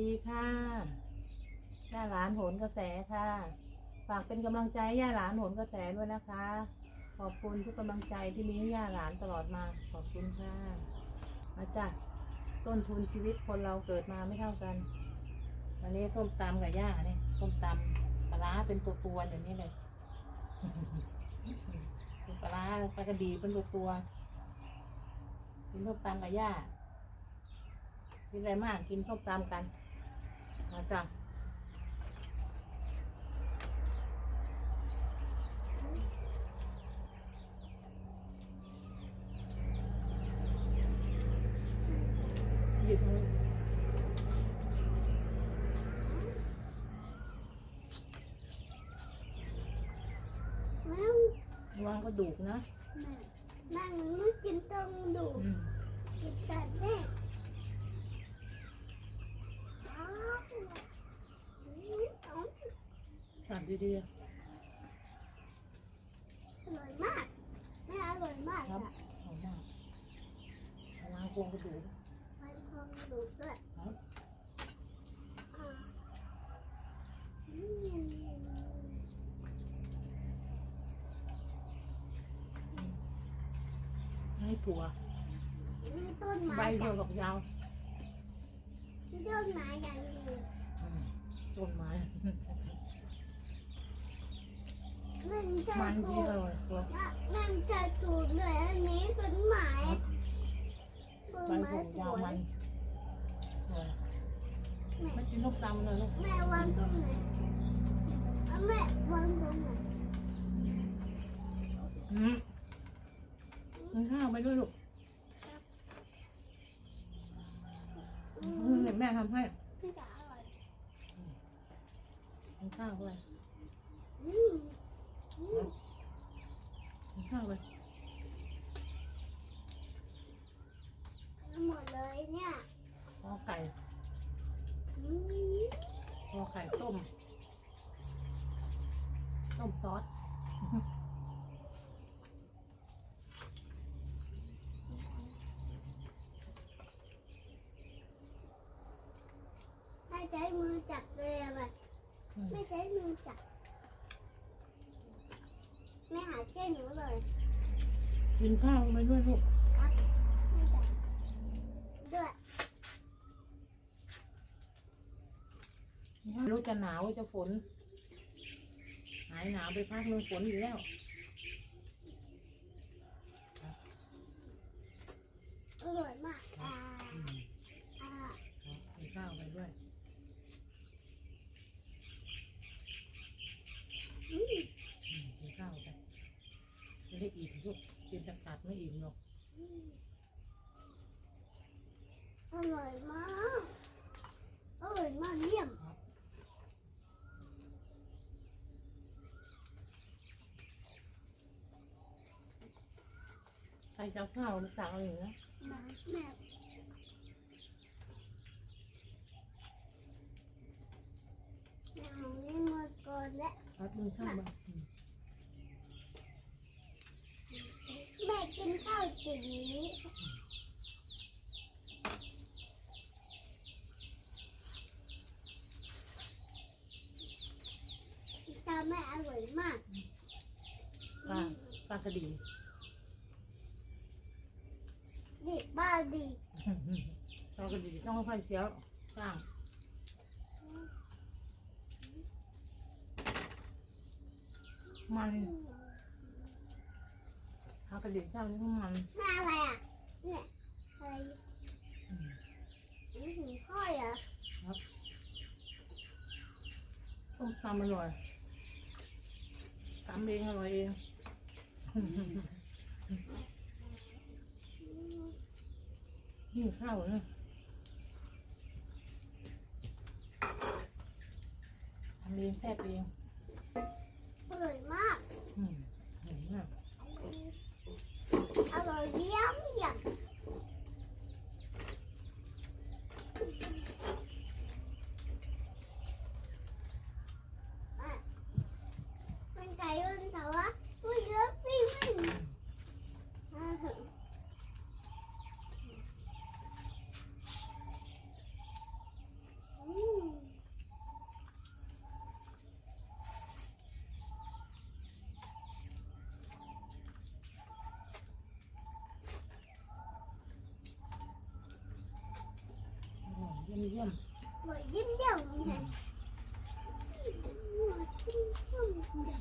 ดีค่ะย่าหลานโหนกระแสค่ะ ฝากเป็นกำลังใจย่าหลานโหนกระแสด้วยนะคะ ขอบคุณทุกกำลังใจที่มีให้ย่าหลานตลอดมา ขอบคุณค่ะมาจ้ะต้นทุนชีวิตคนเราเกิดมาไม่เท่ากันวันนี้ส้มตำกับย่าเนี่ยส้มตำปลาร้าเป็นตัวตัวๆอย่างนี้เลยปลาร้าปลากระดีเป็นตัวตัวกินส้มตำกับย่ากินอะไรมากกินส้มตำกัน มาจ้ะหยิบมือแม่วางกระดูกนะแม่ไม่กินต้มดูอืม กินแต่แม่ อ้าวเอาตัดดีอร่อยมากแม่อร่อยมากๆครับอะหอมมากวางโครงกระดูกมันคงดูด้วยครับ อ่าอืมให้ถั่วมีต้นใบไม้ถั่จ้ะวดอกยาวมี ต้นไม้อย่างนี้อืมต้นไม้ มันจะมันตูที่ดอร่อยตัวมันจะตูดเลยอันนี้ต้นไม้ต้นใบไม้ถั่วสยาววยมันสวยแม่ไม่กินลูกตำเลยลูกแม่วางตรงไหนเอาแม่วางตรงไหนอืมกินข้าวไปด้วยลูก อื อืม ม เดี๋ยวแม่ทำให้ที่จะอร่อยกินข้าวด้วยอืมอืม กินข้าวเลย หมดเลยเนี่ย พอไก่ อืม พอไข่ต้ม ต้มซอส ไม่ใช้มือจับเลยอะแบบ อืม ไม่ใช้มือจับแม่หาแก้หนูเลยกินข้าวไปด้วยลูกครับไม่จับด้วยไม่รู้จะหนาวจะฝน หายหนาวไปพักนึงฝนอยู่แล้วอร่อยมากอ่าอืมอ่ากินข้าวไปด้วย อืม อืมกินข้าวไปไม่ได้ อิ่มลูกกินแต่ตัดไม่อิ่มหรอกอืมอร่อยมากอร่อยมากเยี่ยมใครจะเอาข้าวมาสั่งอะไรอย่างเงี้ยมาแม่แม่เอานี่มาก่อนและรับมือข้าวมาอืม แม่กิน ข้าวจีนี้ตาแม่อร่อยมากปลาปลากระดีดิบ้าดีปลากระดีต้องค่อยๆเคี้ยวข้างมันปลา กระดีข้างนี้ก็มันแม่อะไรอะ เนี่ยอะไรอืมนี่ถึงข้อยเหรอต้มตำอร่อยตำเองอร่อยเองยิ่งข้าวนะทำเองแซ่บเอง อร่อยมาก อืมเห็นไหม อร่อยเยี่ยมเยี่ยมอะมันไก่มันเถาอะอุ้ยเยอะสิมันอ่าถึงอ เยี่ยมหมดยิ้มเดี่ยวเหมือนกันหมดยิ้มเดี่ยวเหมือนกัน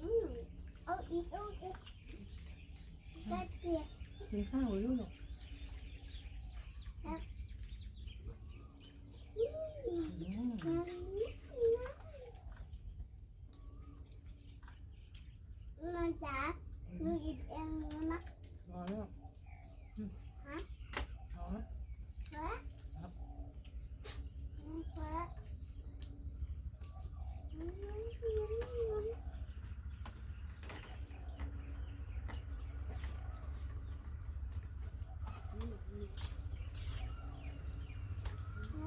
อืมเอาอีกเอาอีกแค่เปียก กินข้าวเลยลูก อืม อืม อืมมันจ๋าดูอีกเองนะ รอแล้ว ฮะ เอาละ เฮ้ย ครับ เฮ้ยอื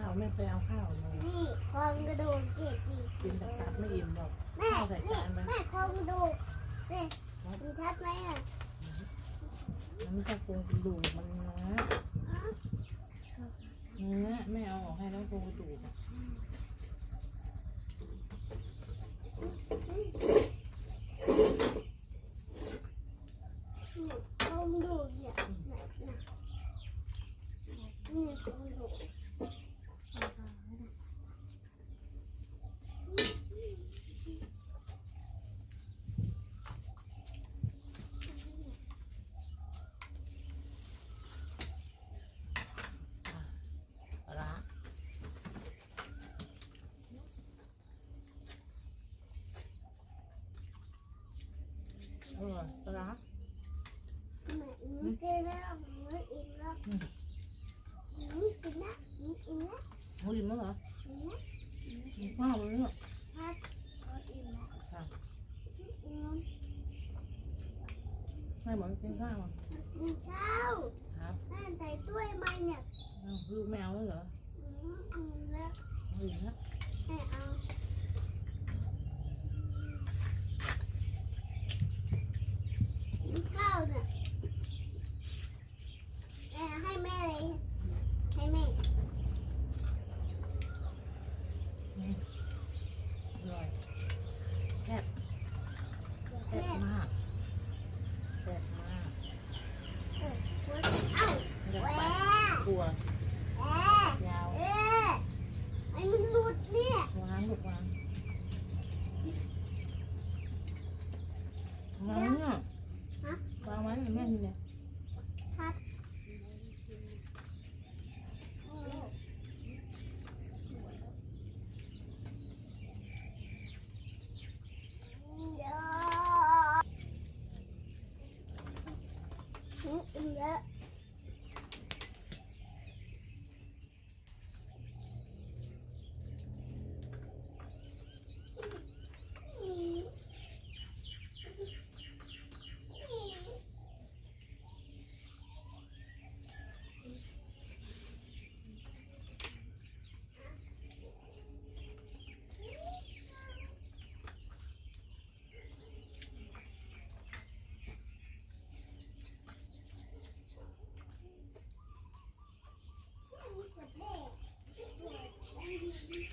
ม ข้าวไม่ไปเอาข้าวเลยนี่โครงกระดูกเจ็บดีกินแต่กลับไม่อิ่มหรอก แม่ นี่แม่โครงกระดูกนี่มันชัดไหมอะมันไม่ใช่โครงกระดูกมันเนื้อเนื้อไม่เอาออกให้แล้วโครงกระดูกอะ นี่โครงกระดูกเนี่ยไหนนะนี่โครงกระดูก ปลาร้า เออปลาร้าแม่หนูกินแล้วหนูอิ่มแล้วหนูกินนะหนูอิ่มแล้วเขาอิ่มแล้วเหรอ อิ่มแล้ว กินข้าวเลยเนี่ย ครับก็อิ่มแล้ว ค่ะ อิ่ม แม่บอกให้กินข้าวอะ กินข้าว ครับ แม่ใส่ถ้วยมาเนี่ย เอ้าลูกไม่เอาแล้วเหรอ อืมอิ่มแล้ว เอาอิ่มแล้ว ให้เอากินข้าวเนี่ยแม่ให้แม่เลยให้แม่ อร่อยแซ่บแซ่ แม่ บมากแซ่บมาก เออเอ้า ไม่ได้ แหว ปัดกลัว แหวยาว เอ๊ะไอ้มันหลุดเนี่ย วางลูกวางวางเนี่ยวางไว้ แม่นี่เนี่ยค Thank you.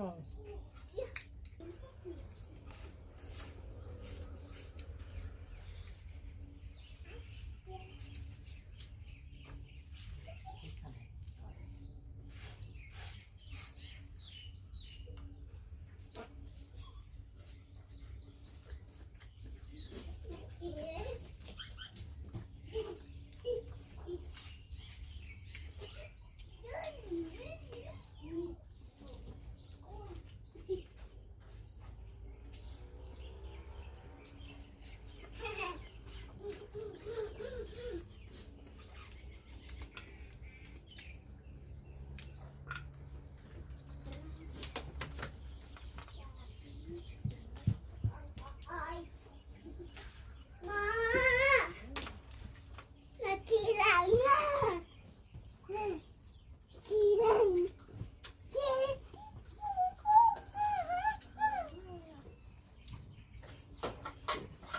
ร่อง มานาทีหลังนะทีหลัง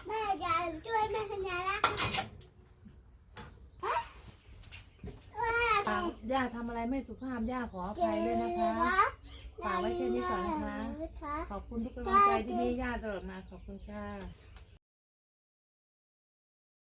แม่จะช่วยแม่ขยายละฮะว่า ฝาก ย่าทำอะไรไม่สุภาพย่าขออภัยด้วยนะคะ ฝากไว้แค่นี้ก่อนนะคะ ขอบคุณทุกกำลังใจที่มีย่าตลอดมาขอบคุณค่ะ